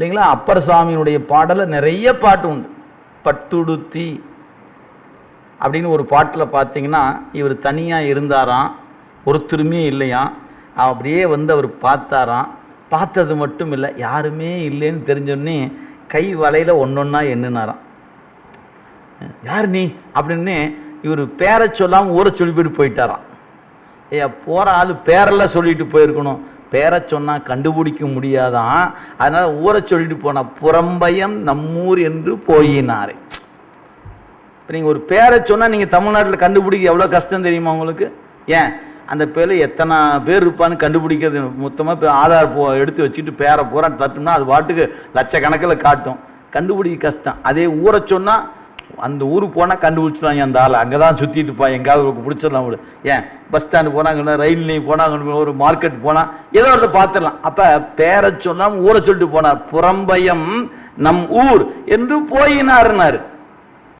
இல்லைங்களா? அப்பர் சுவாமியினுடைய பாடலில் நிறைய பாட்டு உண்டு. பட்டுடுத்தி அப்படின்னு ஒரு பாட்டில் பார்த்தீங்கன்னா இவர் தனியாக இருந்தாராம் ஒருத்தருமே இல்லையாம் அப்படியே வந்து அவர் பார்த்தாராம். பார்த்தது மட்டும் இல்லை யாருமே இல்லைன்னு தெரிஞ்சோடனே கை வலையில் ஒன்றொன்னா எண்ணினாராம். யார் நீ? அப்படின்னு இவர் பேரை சொல்லாமல் ஊரை சொல்லி போயிட்டு போயிட்டாராம். ஏ போகிற ஆள் பேரெல்லாம் சொல்லிட்டு போயிருக்கணும். பேரை சொன்னால் கண்டுபிடிக்க முடியாதான். அதனால் ஊரை சொல்லிட்டு போன புறம்பயம் நம்மூர் என்று போயினார். இப்போ நீங்கள் ஒரு பேரை சொன்னால் நீங்கள் தமிழ்நாட்டில் கண்டுபிடிக்க எவ்வளோ கஷ்டம் தெரியுமா உங்களுக்கு? ஏன்? அந்த பேரில் எத்தனை பேர் இருப்பான்னு கண்டுபிடிக்கிறது மொத்தமாக இப்போ ஆதார் போ எடுத்து வச்சுட்டு பேரை பூரா தட்டுனா அது பாட்டுக்கு லட்சக்கணக்கில் காட்டும். கண்டுபிடிக்க கஷ்டம். அதே ஊரை சொன்னால் அந்த ஊருக்கு போனால் கண்டுபிடிச்சிடலாம் அந்த ஆள். அங்கே தான் சுற்றிட்டு பா எங்காவது பிடிச்சிடலாம் அவரு ஏன்? பஸ் ஸ்டாண்டு போனாங்கன்னா ரயில் நிலையம் போனாங்க ஒரு மார்க்கெட் போனால் ஏதோ ஒருத்த பார்த்துடலாம். அப்போ பேரை சொன்னால் ஊரை சொல்லிட்டு போனார். புறம்பயம் நம் ஊர் என்று போயினாருனாரு.